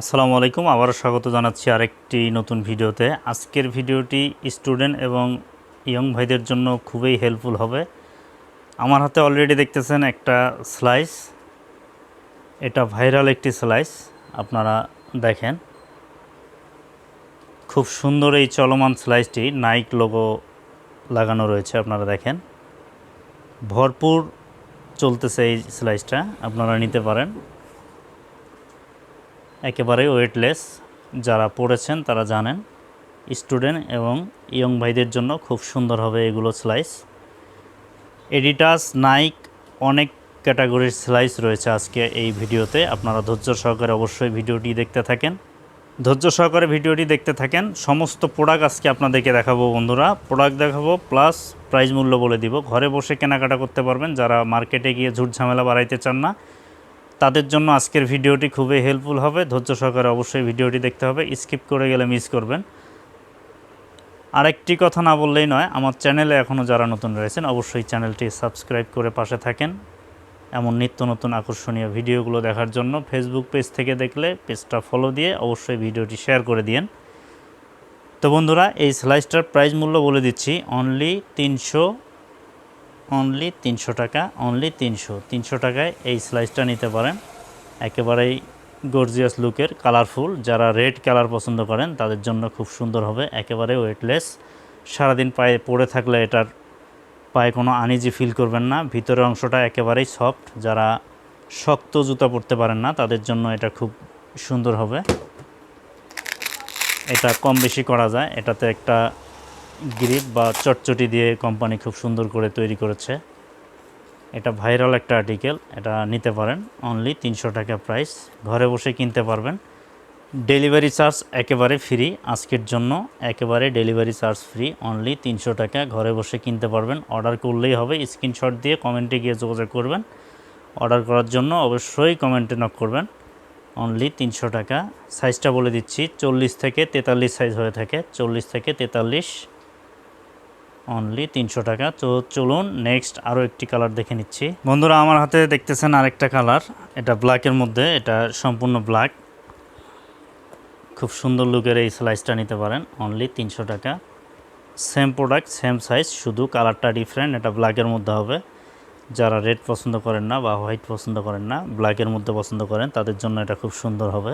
আসসালামু আলাইকুম, আবারও স্বাগত জানাচ্ছি আরেকটি নতুন ভিডিওতে। আজকের ভিডিওটি স্টুডেন্ট এবং ইয়ং ভাইদের জন্য খুবই হেল্পফুল হবে। আমার হাতে অলরেডি দেখতেছেন একটা স্লাইস এটা ভাইরাল একটি স্লাইস আপনারা দেখেন। খুব সুন্দর এই চলমান স্লাইসটি নাইক লোগো লাগানো রয়েছে, আপনারা দেখেন। ভরপুর চলতেছে এই স্লাইসটা আপনারা নিতে পারেন। একেবারে ওয়েটলেস যারা পড়েছেন তারা জানেন স্টুডেন্ট এবং ইয়ং ভাইদের জন্য খুব সুন্দর হবে এগুলো স্লাইস এডিটাস নাইক অনেক ক্যাটাগরির স্লাইস রয়েছে আজকে এই ভিডিওতে, আপনারা ধৈর্য সহকারে অবশ্যই ভিডিওটি দেখতে থাকেন। ধৈর্য সহকারে ভিডিওটি দেখতে থাকেন, সমস্ত প্রোডাক্ট আজকে আপনাদেরকে দেখাবো বন্ধুরা। প্রোডাক্ট দেখাবো প্লাস প্রাইস মূল্য বলে দিব। ঘরে বসে কেনাকাটা করতে পারবেন, যারা মার্কেটে গিয়ে ঝুট ঝামেলা বাড়াইতে চান না। তাদের জন্য আজকের ভিডিওটি খুবই হেল্পফুল হবে। ধৈর্য সহকারে অবশ্যই ভিডিওটি দেখতে হবে। স্কিপ করে গেলে মিস করবেন। আরেকটি কথা না বললেই নয়, আমার চ্যানেলে এখনও যারা নতুন রয়েছেন, অবশ্যই চ্যানেলটি সাবস্ক্রাইব করে পাশে থাকেন। এমন নিত্য নতুন আকর্ষণীয় ভিডিওগুলো দেখার জন্য ফেসবুক পেজ থেকে দেখলে পেজটা ফলো দিয়ে অবশ্যই ভিডিওটি শেয়ার করে দিয়েন। তো বন্ধুরা, এই স্লাইসটার প্রাইস মূল্য বলে দিচ্ছি অনলি তিনশো অনলি তিনশো টাকা অনলি তিনশো। তিনশো টাকায় এই স্লাইসটা নিতে পারেন। একেবারেই গর্জিয়াস লুকের কালারফুল যারা রেড কালার পছন্দ করেন, তাদের জন্য খুব সুন্দর হবে। একেবারে ওয়েটলেস সারাদিন পায়ে পড়ে থাকলে এটার পায়ে কোনো আনিজি ফিল করবেন না। ভিতরের অংশটা একেবারেই সফট যারা শক্ত জুতা পরতে পারেন না, তাদের জন্য এটা খুব সুন্দর হবে। এটা কম বেশি করা যায়। এটাতে একটা গ্রিপ বা চটচটি দিয়ে কোম্পানি খুব সুন্দর করে তৈরি করেছে। এটা ভাইরাল একটা আর্টিকেল এটা নিতে পারেন। অনলি তিনশো টাকা প্রাইস ঘরে বসে কিনতে পারবেন। ডেলিভারি চার্জ একেবারে ফ্রি আজকের জন্য একেবারে ডেলিভারি চার্জ ফ্রি অনলি তিনশো টাকা। ঘরে বসে কিনতে পারবেন। অর্ডার করলেই হবে। স্ক্রিনশট দিয়ে কমেন্টে গিয়ে যোগাযোগ করবেন। অর্ডার করার জন্য অবশ্যই কমেন্টে নক করবেন। অনলি তিনশো টাকা। সাইজটা বলে দিচ্ছি। চল্লিশ থেকে তেতাল্লিশ সাইজ হয়ে থাকে। চল্লিশ থেকে তেতাল্লিশ অনলি তিনশো টাকা। তো চলুন নেক্সট আরও একটি কালার দেখে নিচ্ছি। বন্ধুরা, আমার হাতে দেখতেছেন আরেকটা কালার এটা ব্ল্যাকের মধ্যে, এটা সম্পূর্ণ ব্ল্যাক খুব সুন্দর লুকের এই স্লাইসটা নিতে পারেন অনলি তিনশো টাকা। সেম প্রোডাক্ট সেম সাইজ শুধু কালারটা ডিফারেন্ট এটা ব্ল্যাকের মধ্যে হবে। যারা রেড পছন্দ করেন না বা হোয়াইট পছন্দ করেন না ব্ল্যাকের মধ্যে পছন্দ করেন, তাদের জন্য এটা খুব সুন্দর হবে।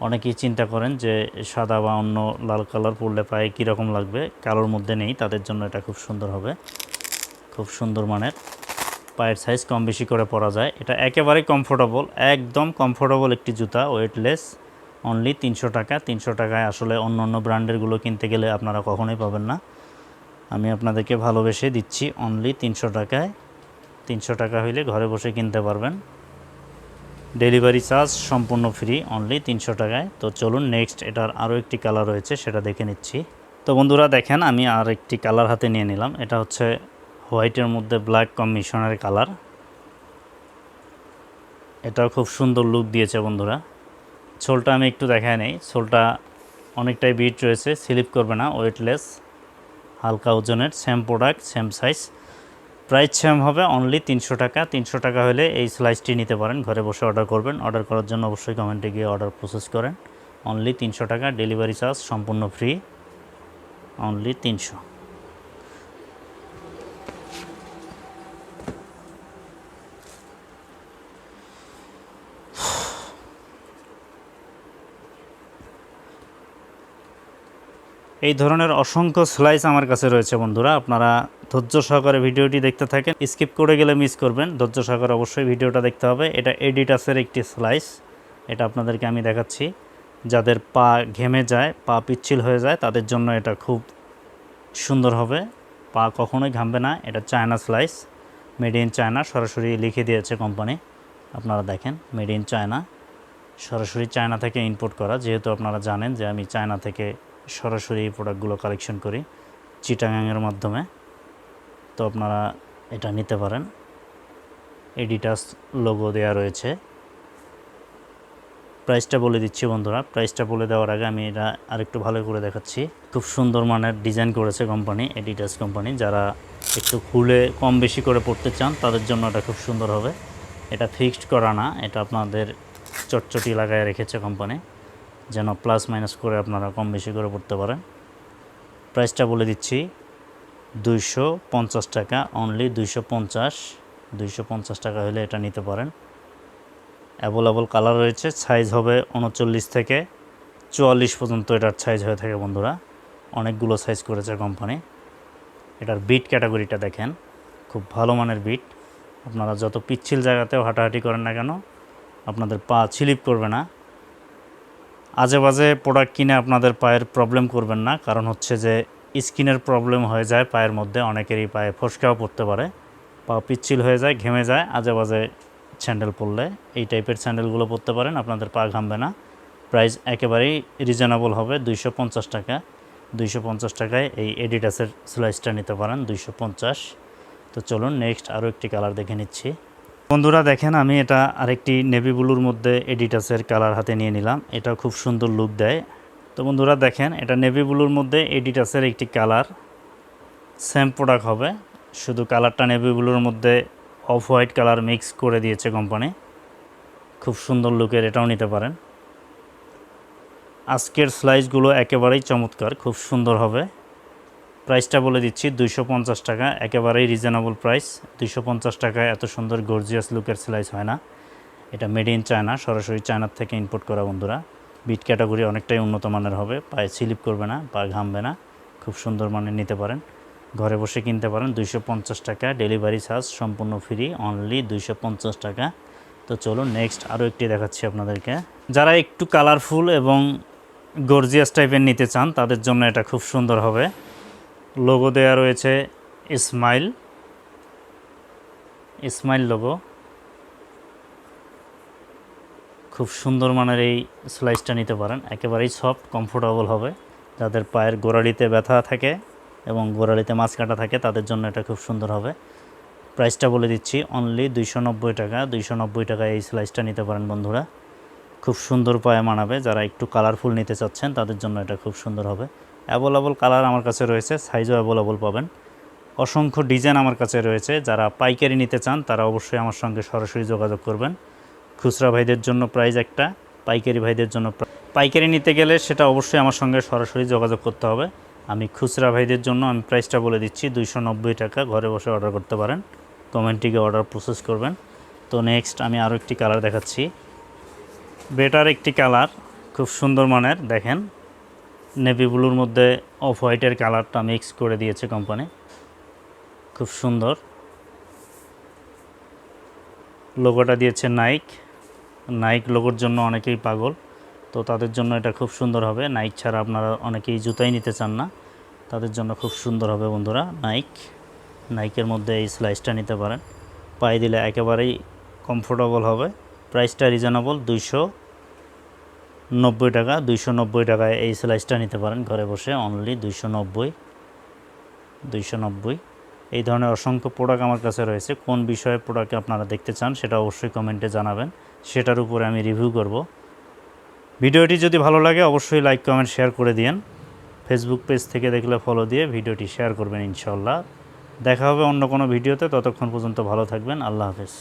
অনেকেই চিন্তা করেন যে সাদা বা অন্য লাল কালার পরলে পায়ে কীরকম লাগবে? কালোর মধ্যে নেই, তাদের জন্য এটা খুব সুন্দর হবে। খুব সুন্দর মানের। পায়ের সাইজ কম বেশি করে পরা যায়। এটা একেবারে কমফোর্টেবল একদম কমফোর্টেবল একটি জুতা ওয়েটলেস অনলি তিনশো টাকা। তিনশো টাকায় আসলে অন্য অন্য ব্র্যান্ডেরগুলো কিনতে গেলে আপনারা কখনোই পাবেন না। আমি আপনাদেরকে ভালোবেসে দিচ্ছি অনলি তিনশো টাকায়। তিনশো টাকা হইলে ঘরে বসে কিনতে পারবেন। ডেলিভারি চার্জ সম্পূর্ণ ফ্রি অনলি তিনশো টাকায়। তো চলুন নেক্সট এটার আরও একটি কালার রয়েছে, সেটা দেখে নিচ্ছি। তো বন্ধুরা দেখেন, আমি আর একটি কালার হাতে নিয়ে নিলাম। এটা হচ্ছে হোয়াইটের মধ্যে ব্ল্যাক কম্বিশনের কালার এটাও খুব সুন্দর লুক দিয়েছে বন্ধুরা। সোলটা আমি একটু দেখায় নেই। সোলটা অনেকটাই বিট রয়েছে স্লিপ করবে না ওয়েটলেস হালকা ওজনের same product same size price same হবে অনলি তিনশো টাকা। তিনশো টাকা হলে এই স্লাইসটি নিতে পারেন, ঘরে বসে অর্ডার করবেন। অর্ডার করার জন্য অবশ্যই কমেন্টে গিয়ে অর্ডার প্রসেস করেন। অনলি তিনশো টাকা ডেলিভারি চার্জ সম্পূর্ণ ফ্রি অনলি তিনশো। এই ধরনের অসংখ্য স্লাইস আমার কাছে রয়েছে বন্ধুরা। আপনারা ধৈর্য সহকারে ভিডিওটি দেখতে থাকেন। স্কিপ করে গেলে মিস করবেন। ধৈর্য সহকারে অবশ্যই ভিডিওটা দেখতে হবে। এটা এডিটাসের একটি স্লাইস এটা আপনাদেরকে আমি দেখাচ্ছি। যাদের পা ঘেমে যায়, পা পিচ্ছিল হয়ে যায়, তাদের জন্য এটা খুব সুন্দর হবে। পা কখনোই ঘামবে না। এটা China slice made in China সরাসরি লিখে দিয়েছে কোম্পানি আপনারা দেখেন মেড ইন চায়না সরাসরি চায়না থেকে ইম্পোর্ট করা। যেহেতু আপনারা জানেন যে আমি চায়না থেকে সরাসরি এই প্রোডাক্টগুলো কালেকশন করি, চিটাগাংয়ের মাধ্যমে। তো আপনারা এটা নিতে পারেন। এডিটাস লোগো দেওয়া রয়েছে। প্রাইসটা বলে দিচ্ছি বন্ধুরা প্রাইসটা বলে দেওয়ার আগে আমি এটা আরেকটু ভালো করে দেখাচ্ছি। খুব সুন্দর মানের ডিজাইন করেছে কোম্পানি এডিটাস কোম্পানি যারা একটু খুলে কম বেশি করে পড়তে চান, তাদের জন্য এটা খুব সুন্দর হবে। এটা ফিক্সড করা না, এটা আপনাদের চটচটি লাগায় রেখেছে কোম্পানি যেন প্লাস মাইনাস করে আপনারা কম বেশি করে পড়তে পারেন। প্রাইসটা বলে দিচ্ছি, দুইশো পঞ্চাশ টাকা অনলি দুইশো পঞ্চাশ দুইশো পঞ্চাশ টাকা হলে এটা নিতে পারেন। অ্যাভেলেবল কালার রয়েছে সাইজ হবে উনচল্লিশ থেকে চুয়াল্লিশ পর্যন্ত এটার সাইজ হয়ে থাকে বন্ধুরা। অনেকগুলো সাইজ করেছে কোম্পানি এটার বিট ক্যাটাগরিটা দেখেন, খুব ভালো মানের বিট আপনারা যত পিচ্ছিল জায়গাতেও হাঁটাহাঁটি করেন না কেন, আপনাদের পা ছিলিপ করবে না। আজে বাজে প্রোডাক্ট কিনে আপনাদের পায়ের প্রবলেম করবেন না, কারণ হচ্ছে যে স্কিনের প্রবলেম হয়ে যায় পায়ের মধ্যে, অনেকেরই পায়ে ফসকাও পড়তে পারে, পা পিচ্ছিল হয়ে যায়, ঘেমে যায় আজে বাজে স্যান্ডেল পরলে এই টাইপের স্যান্ডেলগুলো পরতে পারেন, আপনাদের পা ঘামবে না। প্রাইস একেবারেই রিজনেবল হবে, দুইশো পঞ্চাশ টাকা, দুইশো পঞ্চাশ টাকায় এই এডিডাসের স্লাইসটা নিতে পারেন, দুইশো পঞ্চাশ। তো চলুন নেক্সট আরও একটি কালার দেখে নিচ্ছি। বন্ধুরা দেখেন, আমি এটা আরেকটি নেভি ব্লুর মধ্যে এডিটাসের কালার হাতে নিয়ে নিলাম। এটা খুব সুন্দর লুক দেয়। তো বন্ধুরা দেখেন, এটা নেভি ব্লুর মধ্যে এডিটাসের একটি কালার। সেম প্রোডাক্ট হবে, শুধু কালারটা নেভি ব্লুর মধ্যে অফ হোয়াইট কালার মিক্স করে দিয়েছে কোম্পানি। খুব সুন্দর লুকের এটাও নিতে পারেন। আজকের স্লাইসগুলো একেবারেই চমৎকার, খুব সুন্দর হবে। প্রাইসটা বলে দিচ্ছি, দুইশো পঞ্চাশ টাকা, একেবারেই রিজনেবল প্রাইস দুইশো পঞ্চাশ টাকায় এত সুন্দর গর্জিয়াস লুকের স্লাইস হয় না। এটা মেড ইন চায়না সরাসরি চায়নার থেকে ইম্পোর্ট করা বন্ধুরা। বিট ক্যাটাগরি অনেকটাই উন্নত মানের হবে, পায়ে স্লিপ করবে না, পা ঘামবে না, খুব সুন্দর মানের নিতে পারেন। ঘরে বসে কিনতে পারেন, দুইশো পঞ্চাশ টাকা ডেলিভারি চার্জ সম্পূর্ণ ফ্রি অনলি দুইশো পঞ্চাশ টাকা। তো চলুন নেক্সট আরও একটি দেখাচ্ছি আপনাদেরকে। যারা একটু কালারফুল এবং গর্জিয়াস টাইপের নিতে চান, তাদের জন্য এটা খুব সুন্দর হবে। লোগো দেওয়া রয়েছে স্মাইল স্মাইল লোগো খুব সুন্দর মানের এই স্লাইসটা নিতে পারেন। একেবারেই সফট কমফোর্টেবল হবে। যাদের পায়ের গোড়ালিতে ব্যথা থাকে এবং গোড়ালিতে মাছ কাটা থাকে, তাদের জন্য এটা খুব সুন্দর হবে। প্রাইসটা বলে দিচ্ছি অনলি দুইশো নব্বই টাকা। দুইশো টাকায় এই স্লাইসটা নিতে পারেন বন্ধুরা। খুব সুন্দর পায়ে মানাবে। যারা একটু কালারফুল নিতে চাচ্ছেন, তাদের জন্য এটা খুব সুন্দর হবে। অ্যাভেলেবল কালার আমার কাছে রয়েছে সাইজও অ্যাভেলেবল পাবেন। অসংখ্য ডিজাইন আমার কাছে রয়েছে, যারা পাইকারি নিতে চান, তারা অবশ্যই আমার সঙ্গে সরাসরি যোগাযোগ করবেন। খুচরা ভাইদের জন্য প্রাইস একটা, পাইকারি ভাইদের জন্য পাইকারি নিতে গেলে সেটা অবশ্যই আমার সঙ্গে সরাসরি যোগাযোগ করতে হবে। আমি খুচরা ভাইদের জন্য আমি প্রাইসটা বলে দিচ্ছি, দুইশো নব্বই টাকা ঘরে বসে অর্ডার করতে পারেন। কমেন্টিকে অর্ডার প্রসেস করবেন। তো নেক্সট আমি আরও একটি কালার দেখাচ্ছি। বেটার একটি কালার খুব সুন্দর মানের, দেখেন। নেভি ব্লুর মধ্যে অফ হোয়াইটের কালারটা মিক্স করে দিয়েছে কোম্পানি খুব সুন্দর। লোগোটা দিয়েছে নাইক নাইক লোগোর জন্য অনেকেই পাগল। তো তাদের জন্য এটা খুব সুন্দর হবে। নাইক ছাড়া আপনারা অনেকেই জুতাই নিতে চান না। তাদের জন্য খুব সুন্দর হবে বন্ধুরা নাইক নাইকের মধ্যে এই স্লাইসটা নিতে পারেন। পায়ে দিলে একেবারেই কমফোর্টেবল হবে। প্রাইসটা রিজনেবল দুইশো। নব্বই টাকা, দুইশো নব্বই টাকায় এই স্লাইসটা নিতে পারেন। ঘরে বসে অনলি দুইশো নব্বই দুইশো নব্বই। এই ধরনের অসংখ্য প্রোডাক্ট আমার কাছে রয়েছে। কোন বিষয়ে প্রোডাক্ট আপনারা দেখতে চান সেটা অবশ্যই কমেন্টে জানাবেন। সেটার উপরে আমি রিভিউ করব। ভিডিওটি যদি ভালো লাগে অবশ্যই লাইক কমেন্ট শেয়ার করে দিন ফেসবুক পেজ থেকে দেখলে ফলো দিয়ে ভিডিওটি শেয়ার করবেন ইনশাল্লাহ দেখা হবে অন্য কোনো ভিডিওতে। ততক্ষণ পর্যন্ত ভালো থাকবেন। আল্লাহ হাফেজ।